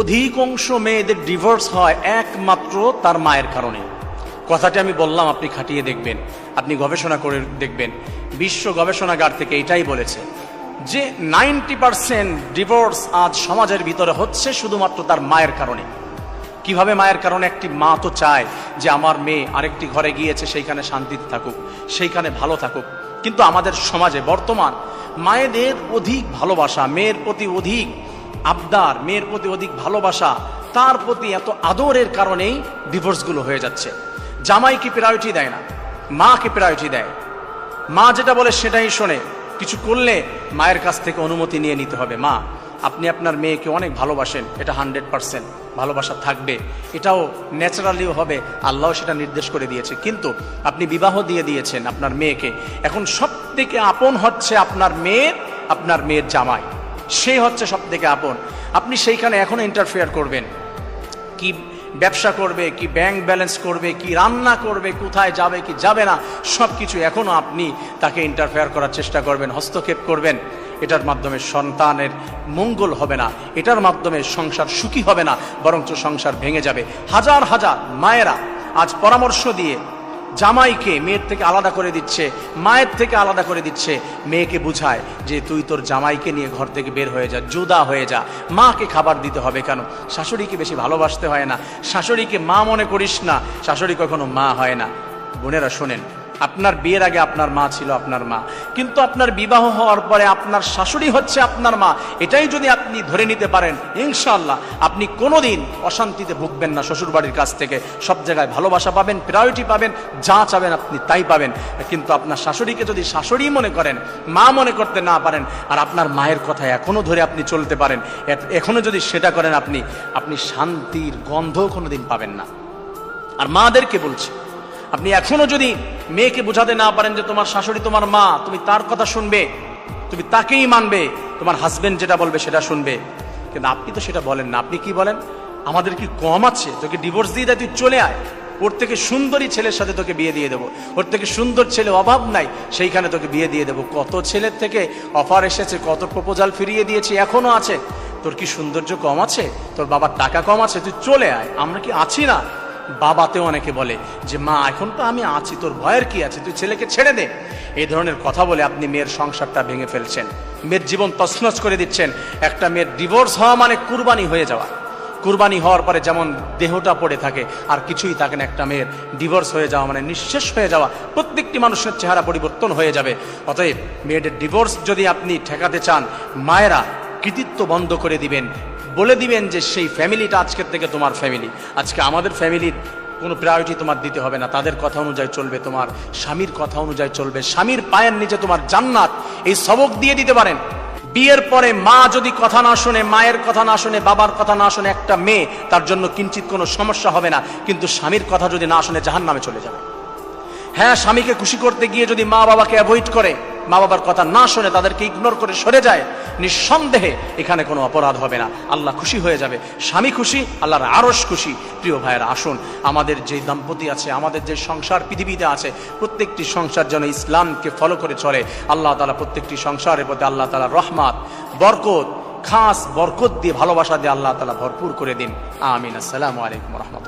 অধিকাংশ মেয়েদের ডিভোর্স হয় একমাত্র তার মায়ের কারণে। কথাটি আমি বললাম, আপনি খাটিয়ে দেখবেন, আপনি গবেষণা করে দেখবেন। বিশ্ব গবেষণাগার থেকে এটাই বলেছে যে নাইনটি পার্সেন্ট ডিভোর্স আজ সমাজের ভিতরে হচ্ছে শুধুমাত্র তার মায়ের কারণে। কীভাবে মায়ের কারণে? একটি মা তো চায় যে আমার মেয়ে আরেকটি ঘরে গিয়েছে, সেইখানে শান্তিতে থাকুক, সেইখানে ভালো থাকুক। কিন্তু আমাদের সমাজে বর্তমান মায়েদের অধিক ভালোবাসা, মেয়ের প্রতি অধিক আবদার, মেয়ের প্রতি অধিক ভালোবাসা, তার প্রতি এত আদরের কারণেই ডিভোর্সগুলো হয়ে যাচ্ছে। জামাই কি প্রায়োরিটি দেয় না? মাকে প্রায়োরিটি দেয়? মা যেটা বলে সেটাই শোনে। কিছু করলে মায়ের কাছ থেকে অনুমতি নিয়ে নিতে হবে। মা, আপনি আপনার মেয়েকে অনেক ভালোবাসেন, এটা হান্ড্রেড পারসেন্ট ভালোবাসা থাকবে। এটাও ন্যাচারালিও হবে, আল্লাহ সেটা নির্দেশ করে দিয়েছে। কিন্তু আপনি বিবাহ দিয়ে দিয়েছেন আপনার মেয়েকে। এখন সব থেকে আপন হচ্ছে আপনার মেয়ের আপনার মেয়ের জামাই। সে হচ্ছে সব থেকে আপন। আপনি সেইখানে এখনও ইন্টারফেয়ার করবেন। কি ব্যবসা করবে, কি ব্যাংক ব্যালেন্স করবে, কি রান্না করবে, কোথায় যাবে, কি যাবে না সব কিছু এখনও আপনি তাকে ইন্টারফেয়ার করার চেষ্টা করবেন, হস্তক্ষেপ করবেন। এটার মাধ্যমে সন্তানের মঙ্গল হবে না, এটার মাধ্যমে সংসার সুখী হবে না, বরঞ্চ সংসার ভেঙে যাবে। হাজার হাজার মায়েরা আজ পরামর্শ দিয়ে জামাইকে মেয়ের থেকে আলাদা করে দিচ্ছে, মায়ের থেকে আলাদা করে দিচ্ছে। মেয়েকে বুঝায় যে তুই তোর জামাইকে নিয়ে ঘর থেকে বের হয়ে যা, জুদা হয়ে যা। মাকে খাবার দিতে হবে কেন? শাশুড়িকে বেশি ভালোবাসতে হয় না। শাশুড়িকে মা মনে করিস না, শাশুড়ি কখনো মা হয় না। বোনেরা শোনেন আপনার বিয়ের আগে আপনার মা ছিল আপনার মা। কিন্তু আপনার বিবাহ হওয়ার পরে আপনার শাশুড়ি হচ্ছে আপনার মা। এটাই যদি আপনি ধরে নিতে পারেন ইনশাল্লাহ আপনি কোনোদিন অশান্তিতে ভুগবেন না শ্বশুরবাড়ির কাছ থেকে। সব জায়গায় ভালোবাসা পাবেন প্রায়োরিটি পাবেন, যা চাবেন আপনি তাই পাবেন। কিন্তু আপনার শাশুড়িকে যদি শাশুড়ি মনে করেন, মা মনে করতে না পারেন, আর আপনার মায়ের কথা এখনও ধরে আপনি চলতে পারেন এ- এখনও যদি সেটা করেন আপনি আপনি শান্তির গন্ধও কোনোদিন পাবেন না। আর মাদেরকে বলছি আপনি এখনও যদি মেয়েকে বোঝাতে না পারেন যে তোমার শাশুড়ি, তোমার মা, তুমি তার কথা শুনবে, তুমি তাকেই মানবে, তোমার হাজবেন্ড যেটা বলবে সেটা শুনবে। কিন্তু আপনি তো সেটা বলেন না। আপনি কি বলেন? আমাদের কি কম আছে? তোকে ডিভোর্স দিয়ে দেয়, তুই চলে আয়। ওর থেকে সুন্দরী ছেলের সাথে তোকে বিয়ে দিয়ে দেবো। ওর থেকে সুন্দর ছেলে অভাব নাই, সেইখানে তোকে বিয়ে দিয়ে দেবো। কত ছেলের থেকে অফার এসেছে, কত প্রপোজাল ফিরিয়ে দিয়েছি, এখনও আছে। তোর কি সৌন্দর্য কম আছে? তোর বাবার টাকা কম আছে? তুই চলে আয়। আমরা কি আছি না? বাবাতেও অনেকে বলে যে, মা, এখন তো আমি আছি, তোর ভয়ের কি আছে? তুই ছেলেকে ছেড়ে দে। এই ধরনের কথা বলে আপনি মেয়ের সংসারটা ভেঙে ফেলছেন। মেয়ের জীবন তছনছ করে দিচ্ছেন। একটা মেয়ের ডিভোর্স হওয়া মানে কুরবানি হয়ে যাওয়া। কুরবানি হওয়ার পরে যেমন দেহটা পড়ে থাকে, আর কিছুই থাকে না। একটা মেয়ের ডিভোর্স হয়ে যাওয়া মানে নিঃশেষ হয়ে যাওয়া। প্রত্যেকটি মানুষের চেহারা পরিবর্তন হয়ে যাবে। অতএব মেয়েদের ডিভোর্স যদি আপনি ঠেকাতে চান, মায়েরা কৃতিত্ব বন্ধ করে দিবেন। বলে দিবেন যে সেই ফ্যামিলিটা আজকের থেকে তোমার ফ্যামিলি। আজকে আমাদের ফ্যামিলির কোনো প্রায়োরিটি তোমার দিতে হবে না। তাদের কথা অনুযায়ী চলবে তোমার, স্বামীর কথা অনুযায়ী চলবে। স্বামীর পায়ের নিচে তোমার জান্নাত। এই সবক দিয়ে দিতে পারেন। বিয়ের পরে মা যদি কথা না শুনে, মায়ের কথা না শুনে, বাবার কথা না শুনে একটা মেয়ে, তার জন্য কিঞ্চিত কোনো সমস্যা হবে না। কিন্তু স্বামীর কথা যদি না শুনে জাহান নামে চলে যাবে। হ্যাঁ স্বামীকে খুশি করতে গিয়ে যদি মা বাবাকে অ্যাভয়েড করে মা বাবার কথা না শুনে তাদেরকে ইগনোর করে সরে যায়, নিঃসন্দেহে এখানে কোনো অপরাধ হবে না। আল্লাহ খুশি হয়ে যাবে। স্বামী খুশি, আল্লাহর আরস খুশি। প্রিয় ভাইয়েরা, আসুন, আমাদের যে দম্পতি আছে, আমাদের যে সংসার পৃথিবীতে আছে, প্রত্যেকটি সংসার যেন ইসলামকে ফলো করে চলে। আল্লাহ তালা প্রত্যেকটি সংসারের প্রতি আল্লাহ তালা রহমাত, বরকত, খাস বরকত দিয়ে ভালোবাসা দিয়ে আল্লাহ তালা ভরপুর করে দিন। আমিন। আসসালামু আলাইকুম রহমতুল্লাহ।